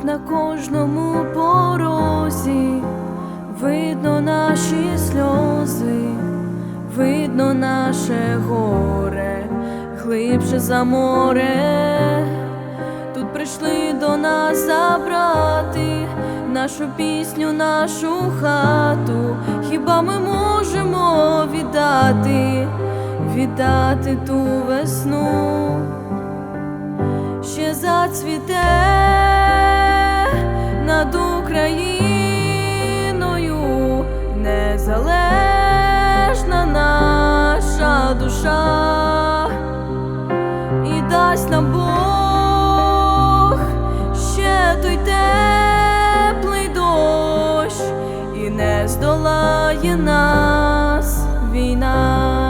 Тут на кожному порозі видно наші сльози, видно наше горе, глибше за море. Тут прийшли до нас забрати нашу пісню, нашу хату. Хіба ми можемо віддати, віддати ту весну? ще зацвіте Україною незалежна наша душа і дасть нам Бог ще той теплий дощ, і не здолає нас війна.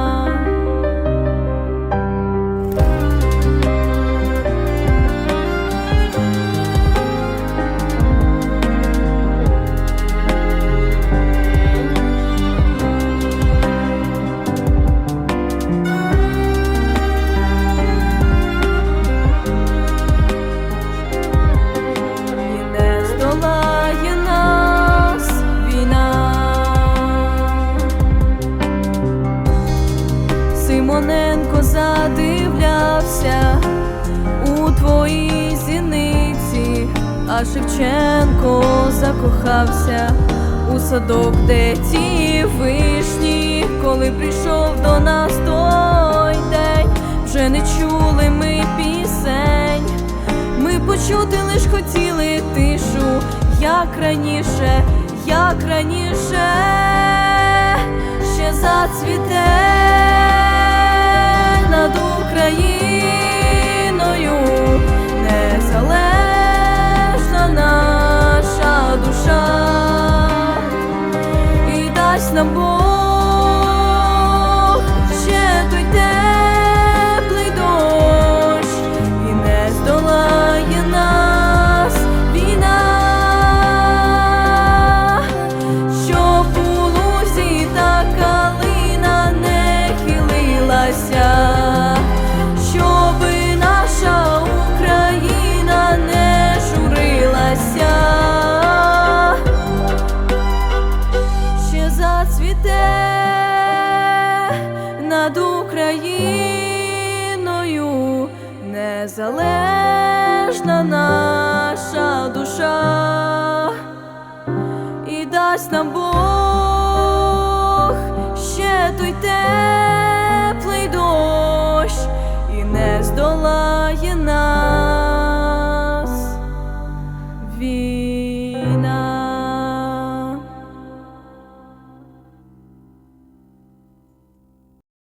Шевченко закохався у садок, де ті вишні, коли прийшов до нас той день, вже не чули ми пісень. Ми почути лиш хотіли тишу, як раніше, як раніше, ще зацвіте і Україною. Незалежна наша душа. І дасть нам Бог ще той теплий дощ, і не здолає нас.